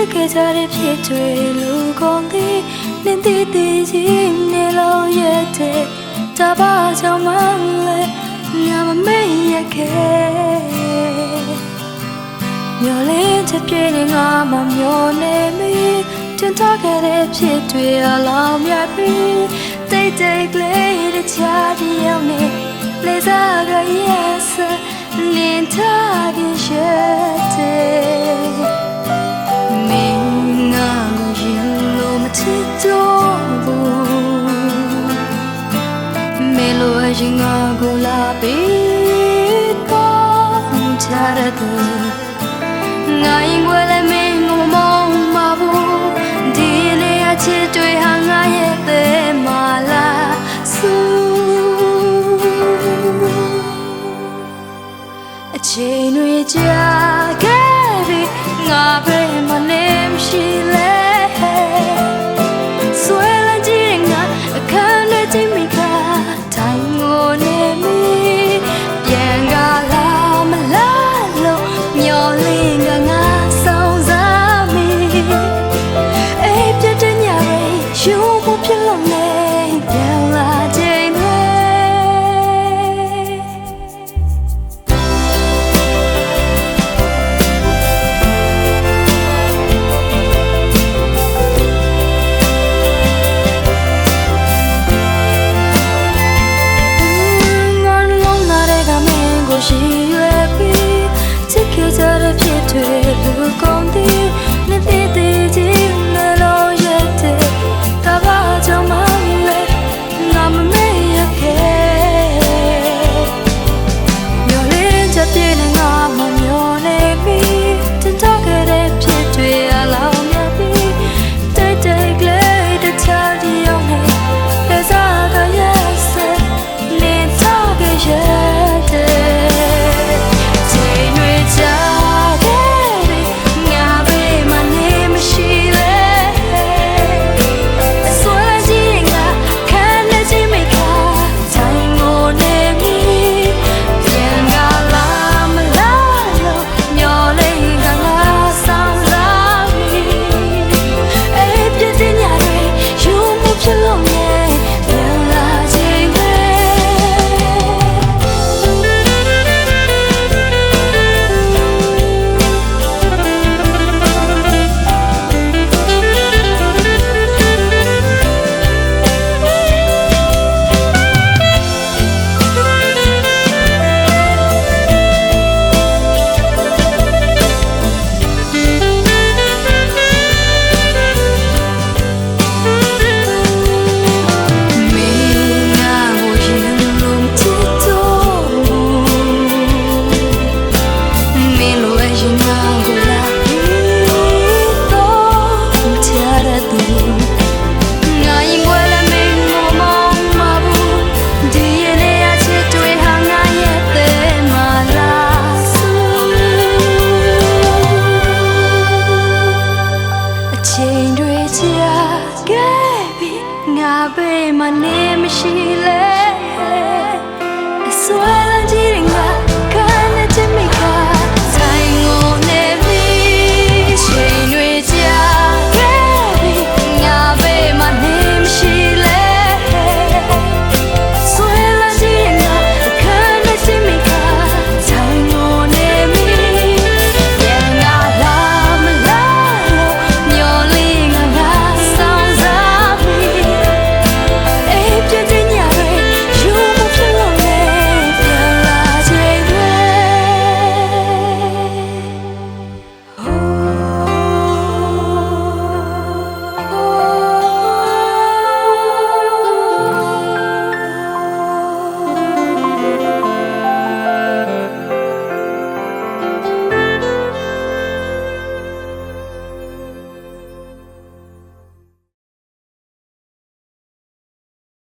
ချစ်ခဲ့ကြတဲ့ဖြစ်တွေလူကုန်သည်နင်းသေးသေးကြီးနေလို့ရဲ့တဲ့တပါကြောင့်မလဲငါမမေ့ရခဲ့မျောလင်းချက်ပြည့်နေငါမမျောနေမီတင်ထားခဲ့တဲ့ဖြစ်တွေအလောင်းမြတ်ပြီးတိတ်တိတ်ကလေးတခြားတယောက်နဲ့လေစားကရဲ့ဆနင်းထားခဲ့ရဲ့ လိုအရင်ငါကိုလာပြီးတော့ချရတဲ့ငါရင်ွယ်လည်းမင်းကိုမမောင်းမဘူးဒီနေ့အချစ်တွေဟာငါရဲ့တဲ့မလားဆူအချိန်တွေကြာခဲ့ပြီငါပဲမနေမရှိလဲ တဲ့ တွေချာခဲ့ပြီငါဘေးမနေမရှိလဲအစွဲလမ်းကြီးတွေငါ